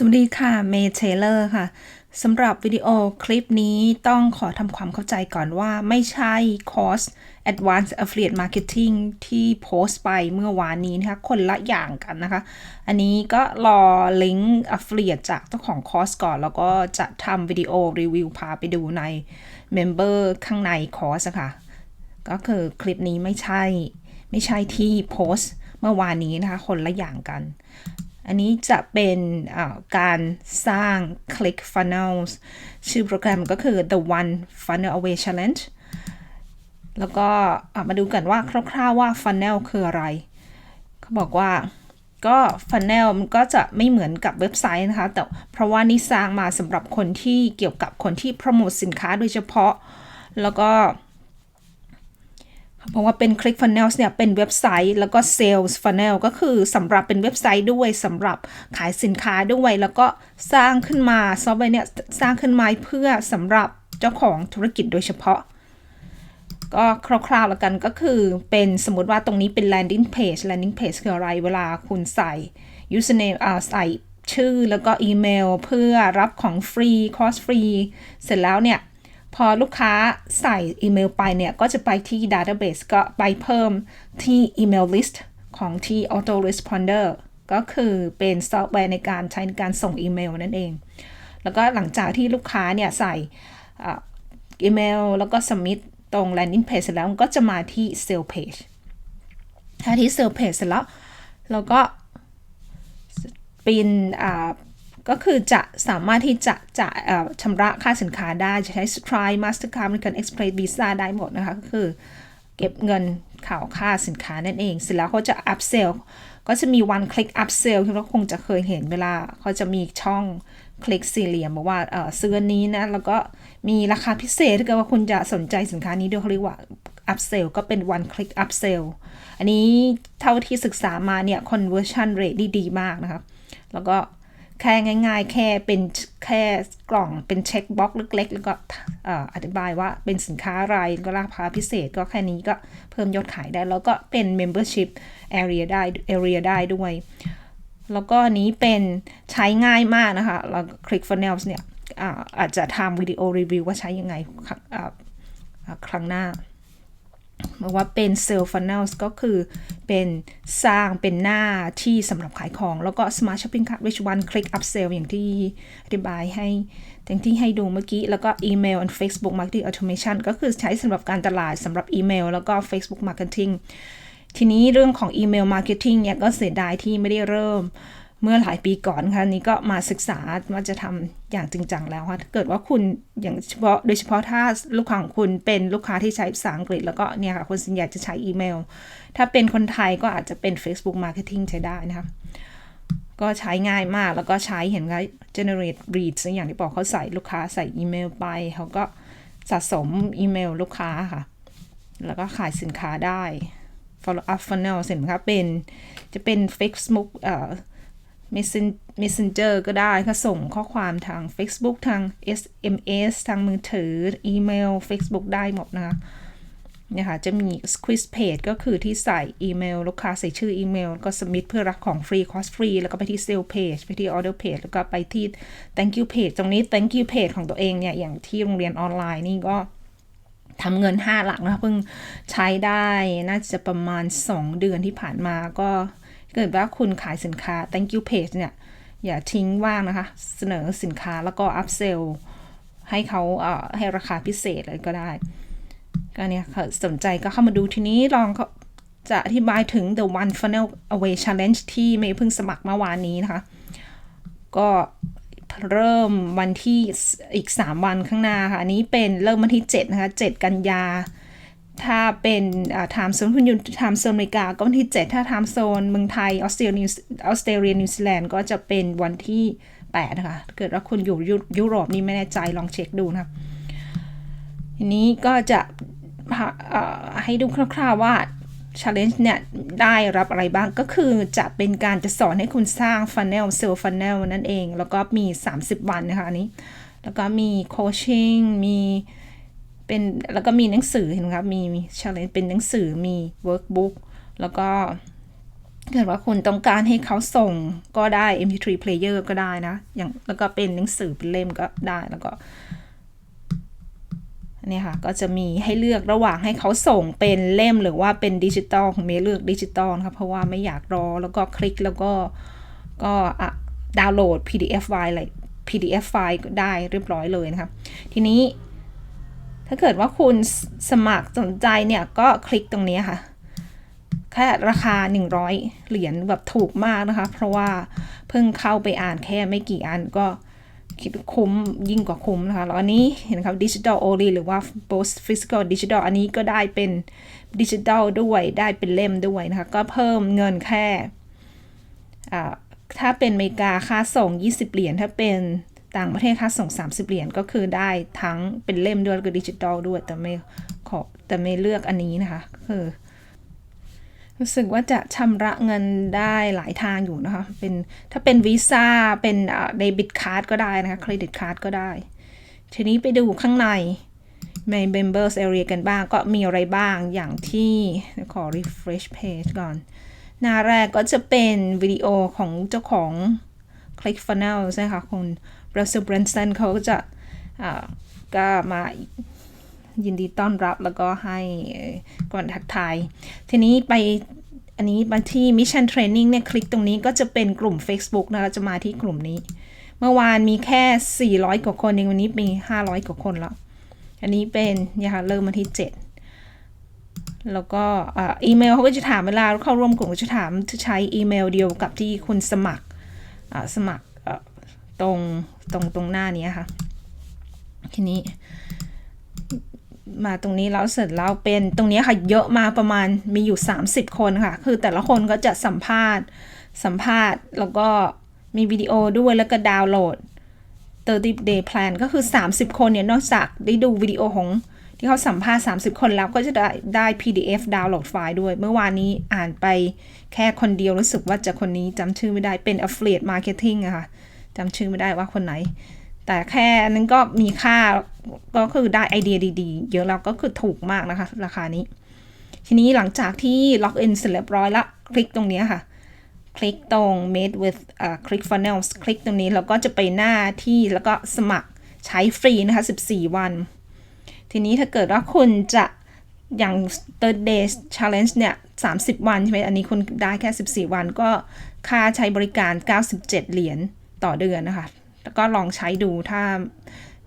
สวัสดีค่ะ เมย์เทเลอร์ค่ะ สำหรับวิดีโอคลิปนี้ต้องขอทำความเข้าใจก่อนว่าไม่ใช่คอร์ส Advanced Affiliate Marketing ที่โพสต์ไปเมื่อวานนี้นะคะ คนละอย่างกันนะคะ อันนี้ก็รอลิงก์ Affiliate จากเจ้าของคอร์สก่อน แล้วก็จะทำวิดีโอรีวิวพาไปดูในเมมเบอร์ข้างในคอร์สค่ะ ก็คือคลิปนี้ไม่ใช่ ไม่ใช่ที่โพสต์เมื่อวานนี้นะคะ คนละอย่างกัน อันนี้จะเป็นการสร้าง Click Funnels ชื่อโปรแกรมก็คือ The One Funnel Away Challenge แล้วก็มาดูกันว่าคร่าวๆว่า Funnel คืออะไร เขาบอกว่าก็ Funnel มันก็จะไม่เหมือนกับเว็บไซต์นะคะ แต่เพราะว่านี่สร้างมาสำหรับคนที่เกี่ยวกับคนที่โปรโมทสินค้าโดยเฉพาะ แล้วก็ เพราะว่าเป็น Click Funnels เนี่ยเป็นเว็บไซต์แล้วก็ Sales Funnel ก็คือสำหรับเป็นเว็บไซต์ด้วยสำหรับขายสินค้าด้วย แล้วก็สร้างขึ้นมาซอฟต์แวร์เนี่ยสร้างขึ้นมาเพื่อสำหรับเจ้าของธุรกิจโดยเฉพาะ ก็คร่าวๆแล้วกันก็คือเป็นสมมติว่าตรงนี้เป็น landing page landing page คืออะไรเวลาคุณใส่ username อ่าใส่ชื่อแล้วก็อีเมลเพื่อรับของฟรีคอร์สฟรี เสร็จแล้วเนี่ย พอลูกค้าใส่อีเมลไปเนี่ย ก็จะไปที่ Database ก็ไปเพิ่มที่อีเมล list ของที่ Autoresponder ก็คือเป็นซอฟต์แวร์ในการใช้ในการส่งอีเมลนั่นเอง แล้วก็หลังจากที่ลูกค้าเนี่ยใส่อีเมล แล้วก็ submit ตรง landing page เสร็จแล้วก็จะมาที่ sale page ถ้าที่ sale page เสร็จแล้ว เราก็เปิน ก็คือจะสามารถที่จะจะชำระค่าสินค้าได้จะใช้ Stripe Mastercard American Express Visa ได้หมดนะคะ ก็คือเก็บเงินข่าวค่าสินค้านั่นเอง เสร็จแล้วเขาจะ upsell ก็จะมี one click upsell ที่เราคงจะเคยเห็นเวลาเขาจะมีช่องคลิกสี่เหลี่ยมบอกว่าเออซื้อนี้นะ แล้วก็มีราคาพิเศษถ้าเกิดว่าคุณจะสนใจสินค้านี้ด้วยเขาเรียกว่า upsell ก็เป็น one click upsell อันนี้เท่าที่ศึกษามาเนี่ย conversion rate ดีดีมากนะครับแล้วก็ แค่ง่าย ๆ แค่เป็นแค่กล่องเป็นเช็คบ็อกเล็กๆ แล้วก็อธิบายว่าเป็นสินค้าอะไรก็ราคาพิเศษก็แค่นี้ก็เพิ่มยอดขายได้ แล้วก็เป็น membership area ได้ area ได้ด้วย แล้วก็นี้เป็นใช้ง่ายมากนะคะแล้ว Click Funnels เนี่ยอาจจะทำวิดีโอรีวิวว่าใช้ยังไงครั้งหน้า บอกว่าเป็น Sales Funnels ก็คือเป็นสร้างเป็นหน้าที่สำหรับขายของ แล้วก็ Smart Shopping Cart which one click upsell อย่างที่อธิบายให้อย่างที่ให้ดูเมื่อกี้ แล้วก็อีเมล and Facebook Marketing Automation ก็คือใช้สำหรับการตลาดสำหรับอีเมล แล้วก็ Facebook Marketing ทีนี้เรื่องของอีเมลมาร์เก็ตติ้งเนี่ยก็เสียดายที่ไม่ได้เริ่ม เมื่อหลายปีก่อนค่ะนี้ก็มาศึกษาว่าจะทำอย่างจริงจังแล้วค่ะถ้าเกิดว่าคุณอย่างเฉพาะโดยเฉพาะถ้าลูกค้าของคุณเป็นลูกค้าที่ใช้ภาษาอังกฤษ แล้วก็เนี่ยค่ะคนส่วนใหญ่จะใช้อีเมล ถ้าเป็นคนไทยก็อาจจะเป็น Facebook Marketing ใช้ได้นะคะก็ใช้ง่ายมากแล้วก็ใช้เห็นไหม generate leads อย่างที่บอกเขาใส่ลูกค้าใส่อีเมลไปเขาก็สะสมอีเมลลูกค้าค่ะ แล้วก็ขายสินค้าได้ follow up funnel สินค้าเป็นจะเป็น Facebook เอ่อ Messenger ก็ได้ก็ส่งข้อความทาง Facebook ทาง SMS ทางมือถือ อีเมล Facebook ได้หมดนะคะเนี่ยค่ะจะมี Squeeze Page ก็คือที่ใส่อีเมล ลูกค้าใส่ชื่ออีเมล ก็สมิธเพื่อรับของฟรีคอสฟรี แล้วก็ไปที่ Sale Page ไปที่ Order Page แล้วก็ไปที่ Thank you Page ตรงนี้ Thank you Page ของตัวเองเนี่ย อย่างที่โรงเรียนออนไลน์นี่ก็ทำเงิน 5 หลักนะเพิ่งใช้ได้น่าจะประมาณ 2 เดือนที่ผ่านมาก็ เกิดว่าคุณขายสินค้า thank you page เนี่ย อย่าทิ้งว่างนะคะ เสนอสินค้าแล้วก็ up sell ให้เขาเอ่อให้ราคาพิเศษอะไรก็ได้ก็เนี่ยสนใจก็เข้ามาดูทีนี้ลองจะอธิบายถึง the one funnel away challenge ที่เมย์เพิ่งสมัครเมื่อวานนี้นะคะ ก็เริ่มวันที่อีก 3 วันข้างหน้าค่ะ อันนี้เป็นเริ่มวันที่ 7 นะคะ 7 กันยา ถ้าเป็นไทม์โซนคุณอยู่ไทม์โซนอเมริกาก็วันที่ 7 ถ้าไทม์โซนเมืองไทยออสเตรเลียออสเตรเลียนิวซีแลนด์ก็จะเป็นวันที่ 8 นะคะ เกิดว่าคุณอยู่ยุโรปนี่ไม่แน่ใจลองเช็คดูนะทีนี้ก็จะให้ดูคร่าวๆว่า challenge เนี่ยได้รับอะไรบ้างก็คือจะเป็นการจะสอนให้คุณสร้าง funnel sales funnel นั่นเอง แล้วก็มี 30 วันนะคะอันนี้ แล้วก็มี coaching มี เป็นแล้วก็มีหนังสือเห็นไหมครับมีชาเลนเป็นหนังสือมีเวิร์กบุ๊กแล้วก็เกิดว่าคุณต้องการให้เขาส่งก็ได้ MP3 player ก็ได้นะ อย่างแล้วก็เป็นหนังสือเป็นเล่มก็ได้แล้วก็นนี้ค่ะ ก็จะมีให้เลือกระหว่างให้เขาส่งเป็นเล่มหรือว่าเป็นดิจิตอลของเมย์เลือกดิจิตอลนะคะเพราะว่าไม่อยากรอแล้วก็คลิกแล้วก็ก็อะดาวน์โหลด PDF ไฟล์อะไร PDF ไฟล์ก็ได้เรียบร้อยเลยนะคะทีนี้ ถ้าเกิดว่าคุณสมัครสนใจเนี่ยก็คลิกตรงนี้ค่ะแค่ราคา 100 เหรียญแบบถูกมากนะคะ เพราะว่าเพิ่งเข้าไปอ่านแค่ไม่กี่อันก็คิดคุ้มยิ่งกว่าคุ้มนะคะ แล้วอันนี้เห็นครับดิจิ t a ลโอ y หรือว่า both physical digital อันนี้ก็ได้เป็นดิจิ t a ลด้วยได้เป็นเล่มด้วยนะคะ ก็เพิ่มเงินแค่ ถ้าเป็นอเมริกาค่าส่ง 20 เหรียญถ้าเป็น ต่างประเทศค่าส่ง 30 เหรียญก็คือได้ทั้งเป็นเล่มด้วยแล้วก็ดิจิตอลด้วยแต่ไม่ขอแต่ไม่เลือกอันนี้นะคะคือรู้สึกว่าจะชำระเงินได้หลายทางอยู่นะคะ เป็นถ้าเป็นวีซ่า เป็นเดบิตการ์ดก็ได้นะคะ เครดิตการ์ดก็ได้ ทีนี้ไปดูข้างในใน members area กันบ้างก็มีอะไรบ้างอย่างที่ขอ refresh page ก่อน หน้าแรกก็จะเป็นวิดีโอของเจ้าของ ClickFunnels นะคะคุณ Russell Brunson เขาก็จะก็มายินดีต้อนรับแล้วก็ให้ก่อนทักทาย ทีนี้ไปอันนี้มาที่ Mission Training เนี่ย คลิกตรงนี้ก็จะเป็นกลุ่ม Facebook นะคะจะมาที่กลุ่มนี้ เมื่อวานมีแค่ 400 กว่าคนเองวันนี้มี 500 กว่าคนแล้ว อันนี้เป็นนี่ยค่ะเริ่มมาที่ 7 แล้วก็อีเมลเขาก็จะถามเวลาเข้าร่วมกลุ่มก็จะถามจะใช้อีเมลเดียวกับที่คุณสมัครสมัครตรง ตรงตรงหน้านี้ค่ะ ทีนี้ มาตรงนี้แล้วเสร็จแล้วเป็นตรงนี้ค่ะเยอะมาประมาณมีอยู่ 30 คนค่ะ คือแต่ละคนก็จะสัมภาษณ์ สัมภาษณ์ แล้วก็มีวิดีโอด้วยแล้วก็ดาวน์โหลด30 day plan ก็คือ 30 คนเนี่ย นอกจากได้ดูวิดีโอของที่เขาสัมภาษณ์ 30 คนแล้วก็จะได้ได้ PDF ดาวน์โหลดไฟล์ด้วย เมื่อวานนี้อ่านไปแค่คนเดียวรู้สึกว่าจะคนนี้จำชื่อไม่ได้เป็น affiliate marketing อะค่ะ จำชื่อไม่ได้ว่าคนไหน แต่แค่นั้นก็มีค่าก็คือได้ไอเดียดีๆ เยอะแล้วก็คือถูกมากนะคะ ราคานี้ ทีนี้หลังจากที่ล็อกอินเสร็จเรียบร้อยละคลิกตรงนี้ค่ะ คลิกตรง made with uh, click funnels คลิกตรงนี้แล้วก็จะไปหน้าที่แล้วก็สมัครใช้ฟรีนะคะ 14 วัน ทีนี้ถ้าเกิดว่าคุณจะอย่าง third day challenge เนี่ย 30 วันใช่ไหมอันนี้คุณได้แค่ 14 วันก็ค่าใช้บริการ 97 เหรียญ ต่อเดือนนะคะ แล้วก็ลองใช้ดูถ้า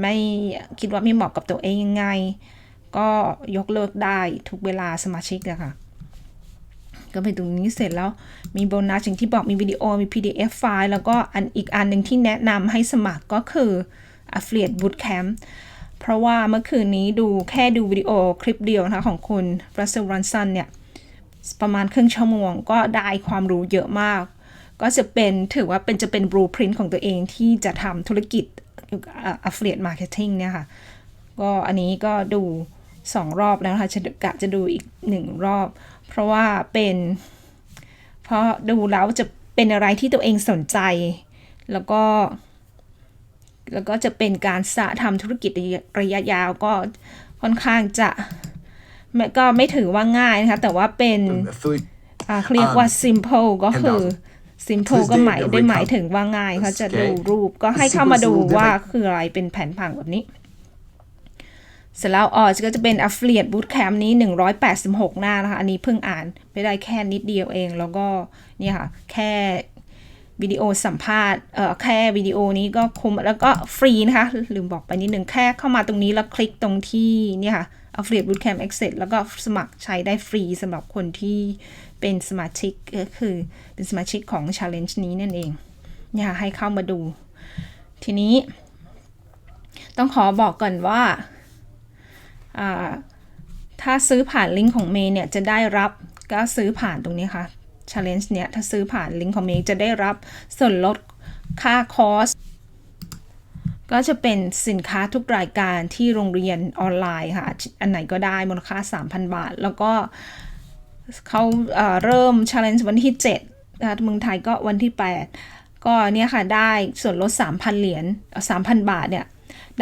ไม่คิดว่าไม่เหมาะกับตัวเองยังไง ก็ยกเลิกได้ทุกเวลาสมาชิกอะคะ่ะก็ไปตรงนี้เสร็จแล้วมีโบนัสอย่างที่บอกมีวิดีโอมี PDF ไฟล์ แล้วก็อันอีกอันหนึ่งที่แนะนำให้สมัครก็คือ Affiliate Bootcamp เพราะว่าเมื่อคืนนี้ดูแค่ดูวิดีโอคลิปเดียวนะคะของคุณ Russell Brunson เนี่ย ประมาณครึ่งชั่วโมงก็ได้ความรู้เยอะมาก ก็จะเป็นถือว่าเป็นจะเป็นบลูพรินต์ของตัวเองที่จะทำธุรกิจ affiliate marketing เนี่ยค่ะ ก็อันนี้ก็ดู2รอบแล้วค่ะจะกะจะดูอีก1รอบ เพราะว่าเป็น เพราะดูแล้วจะเป็นอะไรที่ตัวเองสนใจ แล้วก็ แล้วก็จะเป็นการสะทำธุรกิจระยะยาวก็ค่อนข้างจะก็ไม่ถือว่าง่ายนะคะ แต่ว่าเป็นเรียกว่า simple ก็คือ simple ก็หมายได้หมายถึงว่าง่ายเขาจะดูรูปก็ให้เข้ามาดูว่าคืออะไรเป็นแผนผังแบบนี้ เสร็จแล้วอ๋อก็จะเป็น affiliate bootcamp นี้ 186 หน้านะคะ อันนี้เพิ่งอ่านไปได้แค่นิดเดียวเอง แล้วก็นี่ค่ะ แค่ วิดีโอสัมภาษณ์เอ่อแค่วิดีโอนี้ก็คุ้มแล้วก็ฟรีนะคะลืมบอกไปนิดหนึ่งแค่เข้ามาตรงนี้แล้วคลิกตรงที่นี่ค่ะ affiliate bootcamp access แล้วก็สมัครใช้ได้ฟรีสำหรับคนที่เป็นสมาชิกก็คือเป็นสมาชิกของ Challenge นี้นั่นเองอยากให้เข้ามาดู ทีนี้ ต้องขอบอกก่อนว่าถ้าซื้อผ่านลิงก์ของเมย์เนี่ยจะได้รับก็ซื้อผ่านตรงนี้ค่ะ Challenge เนี่ยถ้าซื้อผ่านลิงก์ของเมย์จะได้รับส่วนลดค่าคอร์สก็จะเป็นสินค้าทุกรายการที่โรงเรียนออนไลน์ค่ะ อันไหนก็ได้มูลค่า 3,000 บาท แล้วก็เขาเริ่ม challenge วันที่ 7นะคะเมืองไทยก็วันที่ 8 ก็เนี่ยค่ะได้ส่วนลด 3,000 เหรียญ3,000 บาทเนี่ย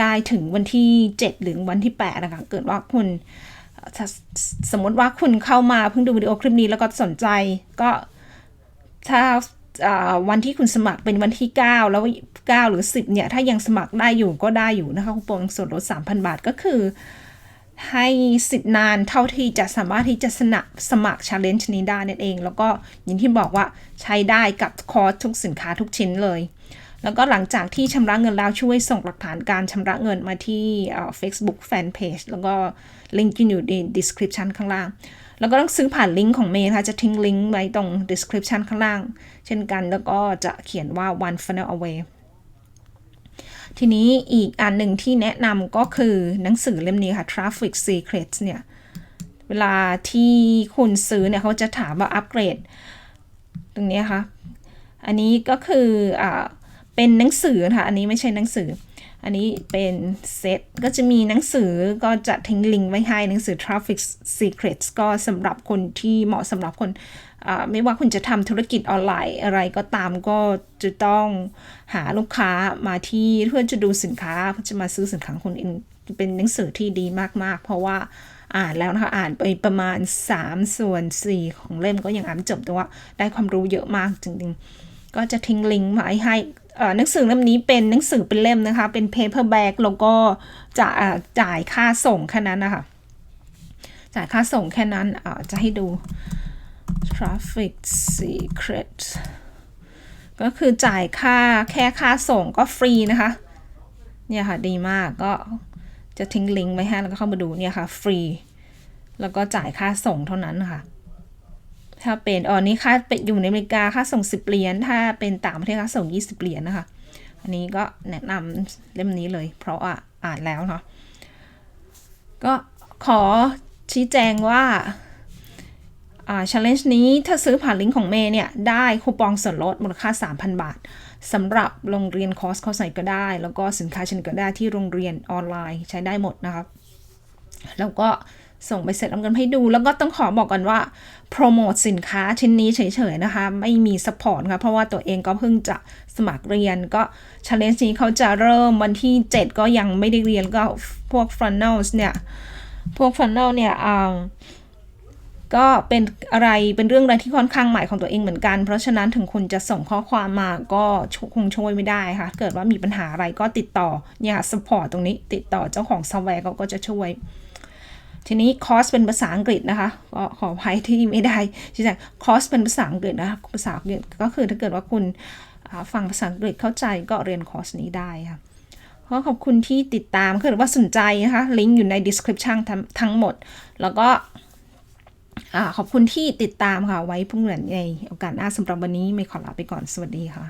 ได้ถึงวันที่ 7 หรือวันที่ 8 นะคะ เกิดว่าคุณ สมมติว่าคุณเข้ามาเพิ่งดูวิดีโอคลิปนี้แล้วก็สนใจ ก็ถ้าวันที่คุณสมัครเป็นวันที่ 9 แล้ว9หรือ 10 เนี่ย ถ้ายังสมัครได้อยู่ก็ได้อยู่นะคะคูปองส่วนลด 3,000 บาทก็คือ ให้สิทธิ์นานเท่าที่จะสามารถที่จะสนับสมัคร challenge นี้ได้นั่นเอง แล้วก็อย่างที่บอกว่าใช้ได้กับคอร์สทุกสินค้าทุกชิ้นเลย แล้วก็หลังจากที่ชำระเงินแล้วช่วยส่งหลักฐานการชำระเงินมาที่เอ่อ Facebook Fanpage แล้วก็ลิงก์อยู่ใน description ข้างล่าง แล้วก็ต้องซื้อผ่านลิงก์ของเมย์นะคะจะทิ้งลิงก์ไว้ตรง description ข้างล่าง เช่นกันแล้วก็จะเขียนว่า one funnel away ทีนี้อีกอันหนึ่งที่แนะนำก็คือหนังสือเล่มนี้ค่ะ Traffic Secrets เนี่ย เวลาที่คุณซื้อเนี่ยเขาจะถามว่าอัปเกรด ตรงนี้ค่ะ อันนี้ก็คืออ เป็นหนังสือค่ะ อันนี้ไม่ใช่หนังสือ อันนี้เป็นเซต ก็จะมีหนังสือก็จะทิ้งลิงก์ไว้ให้หนังสือ Traffic Secrets ก็สำหรับคนที่เหมาะสำหรับคนไม่ว่าคุณจะทำธุรกิจออนไลน์อะไรก็ตามก็จะต้องหาลูกค้ามาที่เพื่อจะดูสินค้าเพื่อจะมาซื้อสินค้าคุณเองเป็นหนังสือที่ดีมาก ๆ เพราะว่าอ่านแล้วนะคะอ่านไปประมาณ 3 ส่วน 4 ของเล่มก็ยังอ่านจบแต่ว่าได้ความรู้เยอะมากจริงๆ ก็จะทิ้งลิงก์ไว้ให้ หนังสือเล่มนี้เป็นหนังสือเป็นเล่มนะคะ เป็น paperback แล้วก็จะจ่ายค่าส่งแค่นั้นนะคะจ่ายค่าส่งแค่นั้นจะให้ดู traffic secret ก็คือจ่ายค่าแค่ค่าส่งก็ฟรีนะคะ เนี่ยค่ะดีมากก็จะทิ้งลิงก์ไว้ให้แล้วก็เข้ามาดูเนี่ยค่ะฟรี แล้วก็จ่ายค่าส่งเท่านั้นค่ะ ถ้าเป็นอ๋อนี่ค่าเป็นอยู่ในอเมริกาค่าส่ง 10 เหรียญถ้าเป็นต่างประเทศค่าส่ง 20 เหรียญนะคะ อันนี้ก็แนะนำเล่มนี้เลย เพราะว่าอ่านแล้วเนาะก็ขอชี้แจงว่าอ่า challenge นี้ถ้าซื้อผ่านลิงก์ของเมย์เนี่ย ได้คูปองส่วนลดมูลค่า 3,000 บาทสำหรับโรงเรียนคอร์สคอร์สไหนก็ได้ แล้วก็สินค้าชนิดก็ได้ที่โรงเรียนออนไลน์ใช้ได้หมดนะครับ แล้วก็ ส่งไปเสร็จเอาเงินให้ดู แล้วก็ต้องขอบอกก่อนว่าโปรโมทสินค้าชิ้นนี้เฉยๆนะคะ ไม่มีสปอร์ตค่ะ เพราะว่าตัวเองก็เพิ่งจะสมัครเรียนก็ challenge นี้เขาจะเริ่มวันที่ 7 ก็ยังไม่ได้เรียนก็พวก funnels เนี่ย พวก funnel เนี่ยอ่าก็เป็นอะไรเป็นเรื่องอะไรที่ค่อนข้างใหม่ของตัวเองเหมือนกัน เพราะฉะนั้นถึงคุณจะส่งข้อความมาก็คงช่วยไม่ได้ค่ะ เกิดว่ามีปัญหาอะไรก็ติดต่อเนี่ยสปอร์ตตรงนี้ ติดต่อเจ้าของซอฟต์แวร์เขาก็จะช่วย ทีนี้คอร์สเป็นภาษาอังกฤษนะคะก็ขออภัยที่ไม่ได้ชี้แจงคอร์สเป็นภาษาอังกฤษนะคะภาษาอังกฤษก็คือถ้าเกิดว่าคุณฟังภาษาอังกฤษเข้าใจก็เรียนคอร์สนี้ได้ค่ะก็ขอบคุณที่ติดตามคือว่าสนใจนะคะลิงก์อยู่ใน description ทั้งทั้งหมด แล้วก็อขอบคุณที่ติดตามค่ะ ไว้พรุ่งนี้ในโอกาสหน้าสำหรับวันนี้ไม่ขอลาไปก่อน สวัสดีค่ะ